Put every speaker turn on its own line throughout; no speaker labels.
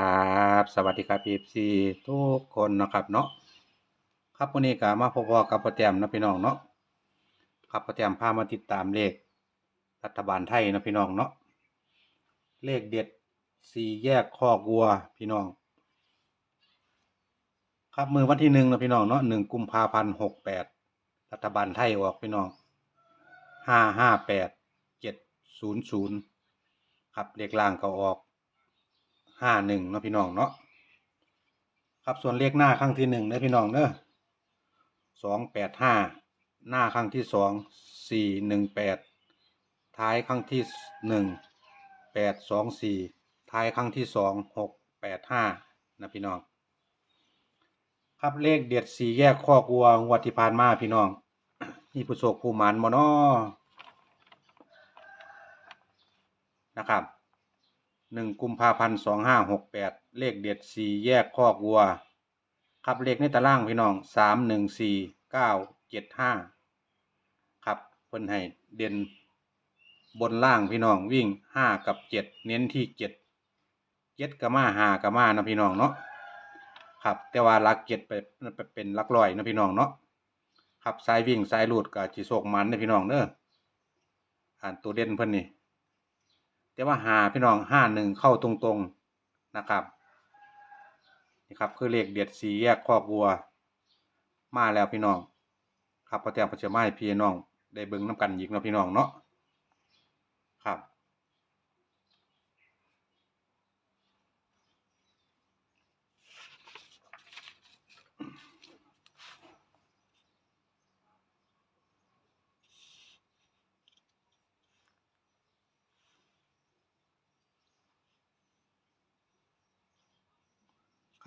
ครับ สวัสดีครับ FC ทุกคนนะครับเนาะครับวันนี้ก็มาพบกับพ่อแต้มนะพี่น้องเนาะครับพ่อแต้มพามาติดตามเลขรัฐบาลไทยนะพี่น้องเนาะเลขเด็ดสี่แยกคอกวัวพี่น้อง ครับมือวันที่หนึ่งนะพี่น้องเนาะหนึ่งกุมภาพันธ์หกแปดรัฐบาลไทยออกพี่น้องห้าห้าแปดเจ็ดศูนย์ศูนย์ครับเลขล่างก็ออก ห้าหนึ่งเนาะพี่น้องเนาะครับส่วนเลขหน้าครั้งที่หนึ่งเด้อพี่น้องเนอะสองแปดห้าหน้าครั้งที่สองสี่หนึ่งแปดท้ายครั้งที่หนึ่งแปดสองสี่ท้ายครั้งที่สองหกแปดห้านะพี่น้อง ครับเลขเด็ดสี่แยกข้อกวัวงวดที่ผ่านมาพี่น้องนี่ผู้โศกผู้หมันบ่นอนะครับ หนึ่งกุมภาพันธ์สองห้าหกแปดเลขเด็ดสี่แยกขอกวัว ครับเลขในตารางพี่น้องสามหนึ่งสี่เก้าเจ็ดห้าครับเพิ่นให้เด่นบนล่างพี่น้องวิ่งห้ากับเจ็ดเน้นที่เจ็ดเจ็ดกับมาหากับมานะพี่น้องเนาะครับแต่ว่าลักเจ็ดไปเป็นลักร้อยนะพี่น้องเนาะครับสายวิ่งสายหลูดกับจีโศกมันนะพี่น้องเด้ออ่านตัวเด่นเพิ่นนี่ แต่ว่าหาพี่น้องห้าหนึ่งเข้าตรงๆนะครับนี่ครับคือเลขเด็ดสีแยกคอกวัว มาแล้วพี่น้อง ครับพอแต้มพอจะมาให้พี่น้อง ได้เบิ้งน้ำกันอีกเนาะพี่น้องเนาะครับ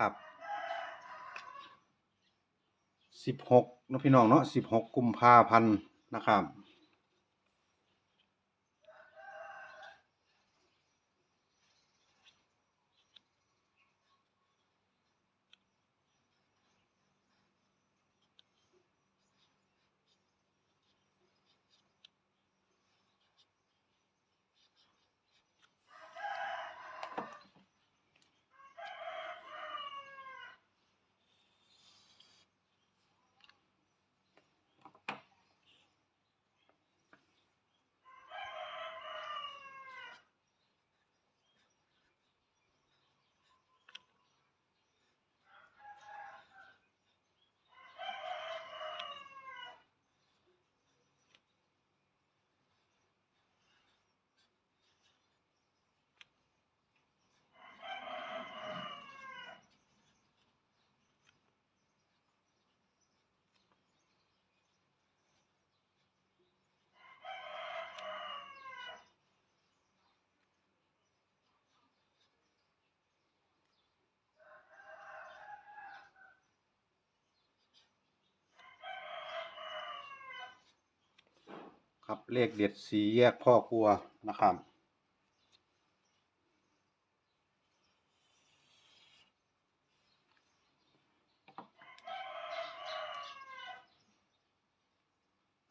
ครับ สิบหกนะพี่น้องเนาะสิบหกกุมภาพันธ์นะครับ ครับเลขเด็ดสีแยกพ่อครัวนะครับ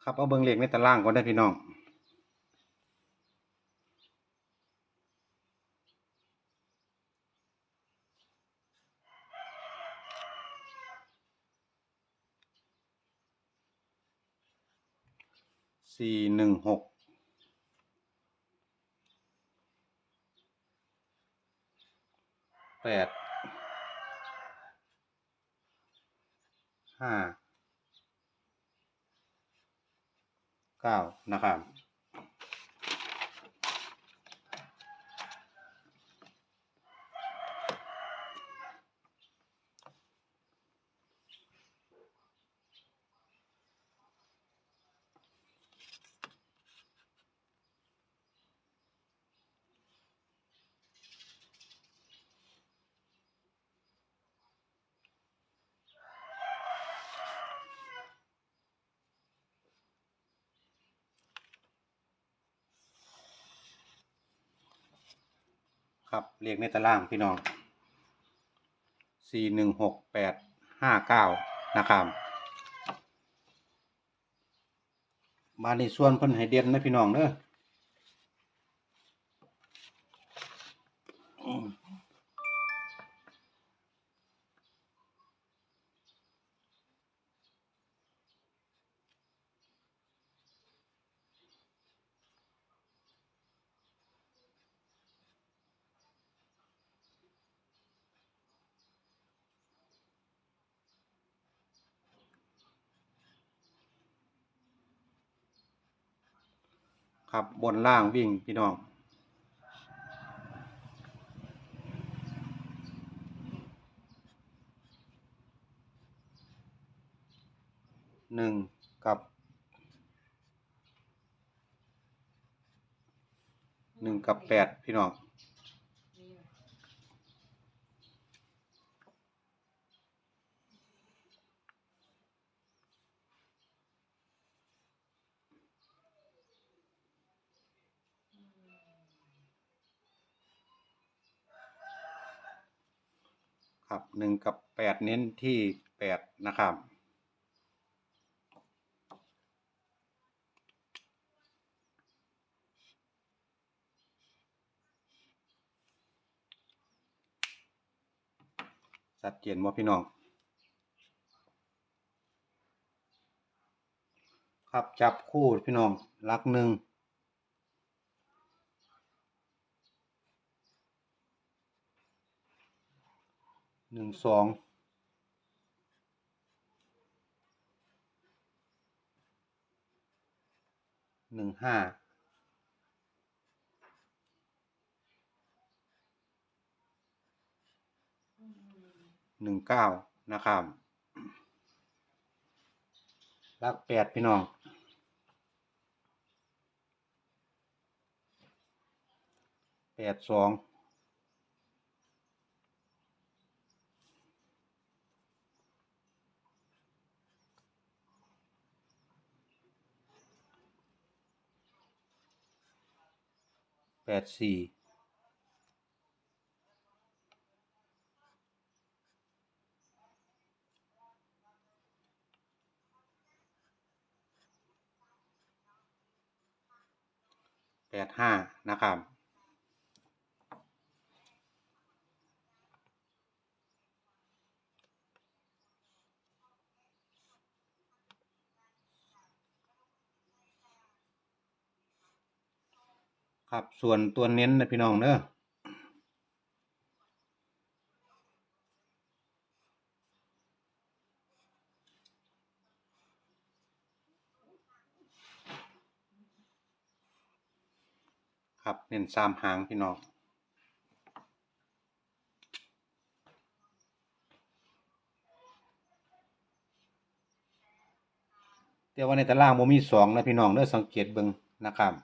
ครับเอาเบิ่งเลขในตารางก่อนได้พี่น้อง สี่หนึ่งหกแปดห้าเก้านะครับ ครับเรียกในตารางพี่น้องสี่หนึ่งหกแปดห้าเก้านะครับมาในส่วนเพิ่นให้เด่นนะพี่น้องเด้อ ครับบนล่างวิ่งพี่น้อง หนึ่งกับ หนึ่งกับแปดพี่น้อง ครับหนึ่งกับแปดเน้นที่แปดนะครับชัดเจนว่าพี่น้องครับจับคู่พี่น้องลักหนึ่ง หนึ่งสองหนึ่งห้าหนึ่งเก้านะครับลักแปดพี่น้องแปดสอง ปดสี่แปดห้านะครับ ครับส่วนตัวเน้นนะพี่น้องเนอะครับเน้นสามหางพี่น้องแต่ว่าในตารางบ่มีสองนะพี่น้องเด้อสังเกตเบิ่งนะครับ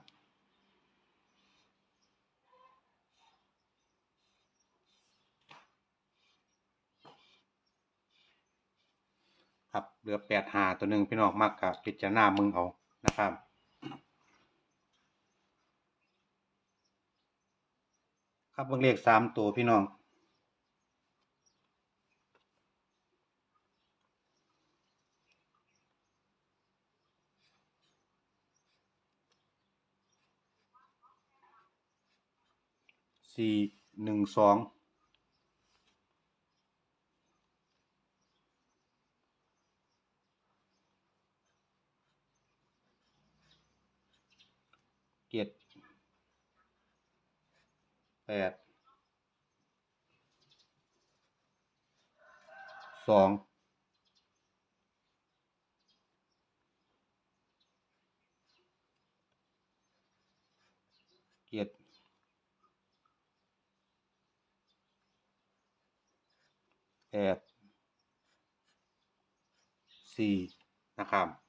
ครับเหลือแปดหาตัวหนึ่งพี่น้องมากกับพิจารณามึงเอานะครับครับเบิ่งเลขสามตัวพี่น้องสี่หนึ่งสอง จ็ดแปดสองเจ็ดแปดสี่นะครับ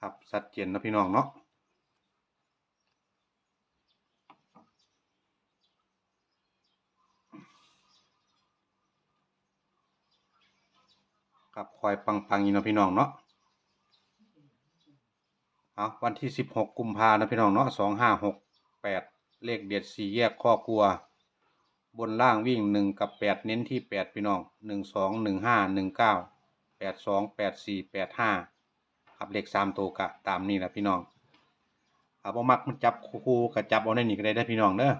ครับชัดเจนนะพี่น้องเนาะครับคอยปังๆอีกเนะพี่น้องเนาะเอาวันที่สิบหกกุมภานะพี่น้องเนาะสองห้าหกแปดเลขเด็ดสี่แยกข้อกลัว บนล่างวิ่งหนึ่งกับแปดเน้นที่แปดพี่น้องหนึ่งสองหนึ่งห้าหนึ่งเก้าแปดสองแปดสี่แปดห้า ครับเลขสามตัวกะตามนี้แหละพี่น้องครับบ่มักมันจับคู่กับจับเอาในนี่ก็ได้ได้พี่น้องเด้อ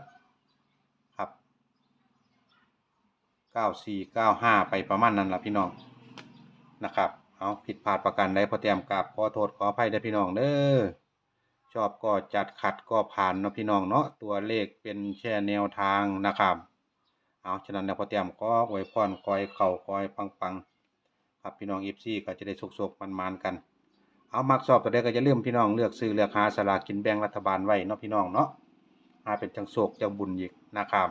ครับเก้าสี่เก้าห้าไปประมาณนั้นแหละพี่น้องนะครับเอาผิดพลาดประการใดพอเตรียมกราบขอโทษขออภัยได้พี่น้องเด้อชอบก็จัดขัดก็ผ่านเนาะพี่น้องเนาะตัวเลขเป็นแค่แนวทางนะครับเอาฉะนั้นแล้วพอเตรียมก็อวยพรคอยเข่าคอยปังปังๆครับพี่น้องเอฟซี่ก็จะได้สุกๆมันๆกัน เอามักสอบตัวใดก็จะเลื่อมพี่น้องเลือกซื้อเลือกหาสลากกินแบ่งรัฐบาลไว้เนาะพี่น้องเนาะหาเป็นจังโศกจังบุญอีกนะครับ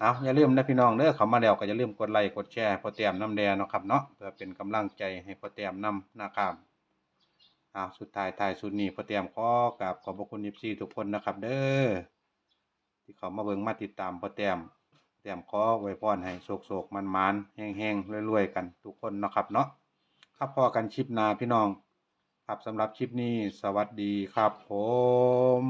เอาอย่าลืมนะพี่น้องเด้อเข้ามาแล้วก็อย่าลืมกดไลค์กดแชร์พอเตรียมน้ำแดงเนาะครับเนาะเพื่อเป็นกำลังใจให้พอเตรียมนำนะครับเอาสุดท้ายท้ายสุดนี้พอเตรียมขอกราบขอบพระคุณเอฟซีทุกคนนะครับ เด้อที่เขามาเบิ่งมาติดตามพอเตรียมเตรียมขอไว้พรให้โศกโศกมันมันแห้งแห้งรวยๆกันทุกคนเนาะครับเนาะ ครับพอกันคลิปนาพี่น้อง ครับสำหรับคลิปนี้สวัสดีครับผม